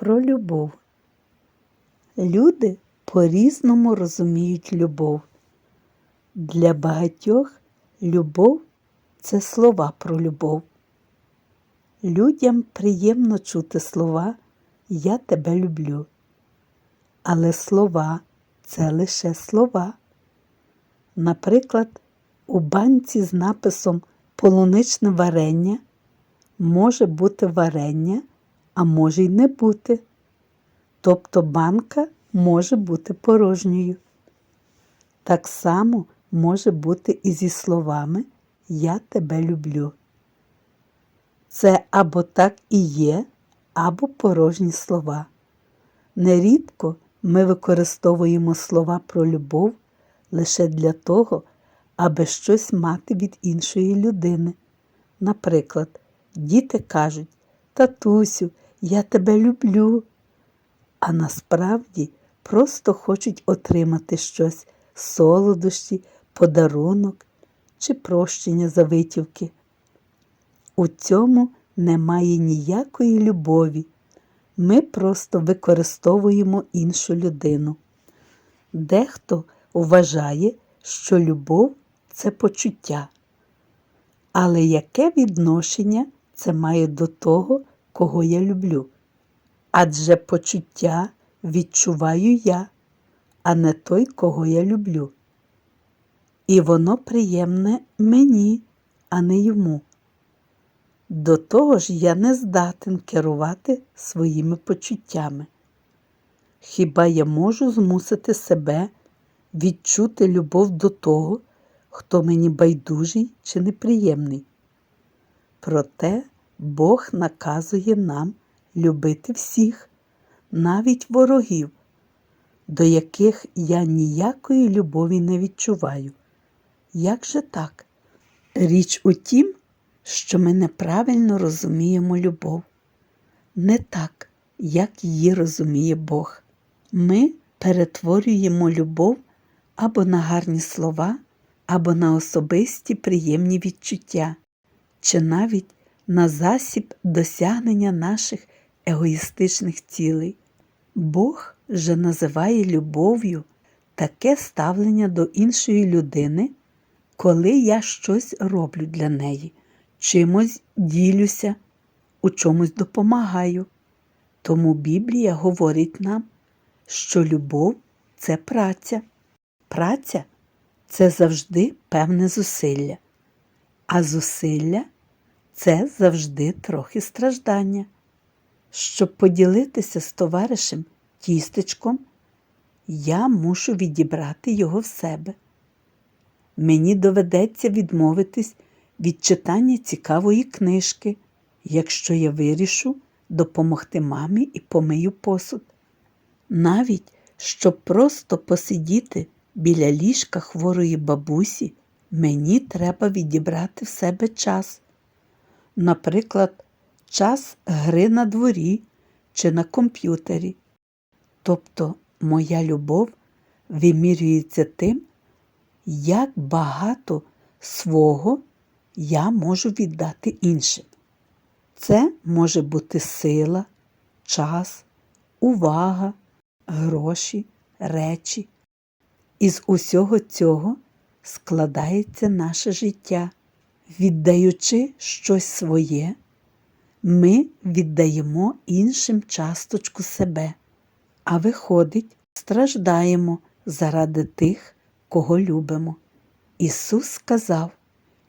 Про любов. Люди по-різному розуміють любов. Для багатьох любов це слова про любов. Людям приємно чути слова Я тебе люблю. Але слова це лише слова. Наприклад, у банці з написом полуничне варення може бути варення, а може й не бути. Тобто банка може бути порожньою. Так само може бути і зі словами Я тебе люблю. Це або так і є, або порожні слова. Нерідко ми використовуємо слова про любов лише для того, аби щось мати від іншої людини. Наприклад, діти кажуть Татусю, я тебе люблю, а насправді просто хочуть отримати щось солодощі, подарунок чи прощення за витівки. У цьому немає ніякої любові. Ми просто використовуємо іншу людину. Дехто вважає, що любов це почуття. Але яке відношення це має до того, кого я люблю? Адже почуття відчуваю я, а не той, кого я люблю. І воно приємне мені, а не йому. До того ж я не здатен керувати своїми почуттями. Хіба я можу змусити себе відчути любов до того, хто мені байдужий чи неприємний? Проте Бог наказує нам любити всіх, навіть ворогів, до яких я ніякої любові не відчуваю. Як же так? Річ у тім, що ми неправильно розуміємо любов, не так, як її розуміє Бог. Ми перетворюємо любов або на гарні слова, або на особисті приємні відчуття, чи навіть на засіб досягнення наших егоїстичних цілей. Бог же називає любов'ю таке ставлення до іншої людини, коли я щось роблю для неї, чимось ділюся, у чомусь допомагаю. Тому Біблія говорить нам, що любов це праця. Праця це завжди певне зусилля, а зусилля це завжди трохи страждання. Щоб поділитися з товаришем тістечком, я мушу відібрати його в себе. Мені доведеться відмовитись від читання цікавої книжки, якщо я вирішу допомогти мамі і помию посуд. Навіть щоб просто посидіти біля ліжка хворої бабусі, мені треба відібрати в себе час. Наприклад, час гри на дворі чи на комп'ютері. Тобто моя любов вимірюється тим, як багато свого я можу віддати іншим. Це може бути сила, час, увага, гроші, речі. Із усього цього складається наше життя. Віддаючи щось своє, ми віддаємо іншим часточку себе, а виходить, страждаємо заради тих, кого любимо. Ісус сказав: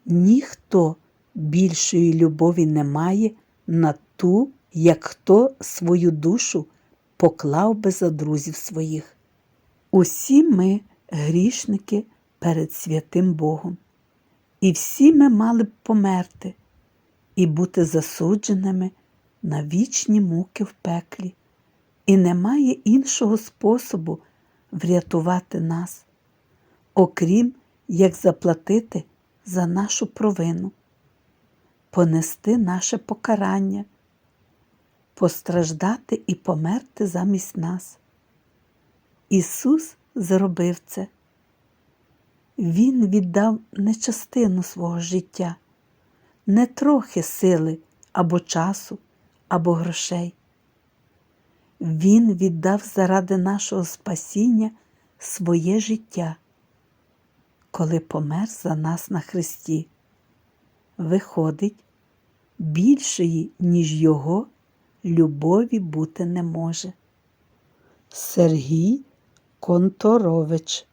ніхто більшої любові не має на ту, як хто свою душу поклав би за друзів своїх. Усі ми грішники перед святим Богом, і всі ми мали б померти і бути засудженими на вічні муки в пеклі, і немає іншого способу врятувати нас, окрім як заплатити за нашу провину, понести наше покарання, постраждати і померти замість нас. Ісус зробив це. Він віддав не частину свого життя, не трохи сили або часу, або грошей. Він віддав заради нашого спасіння своє життя, коли помер за нас на Христі. Виходить, більшої, ніж Його, любові бути не може. Сергій Конторович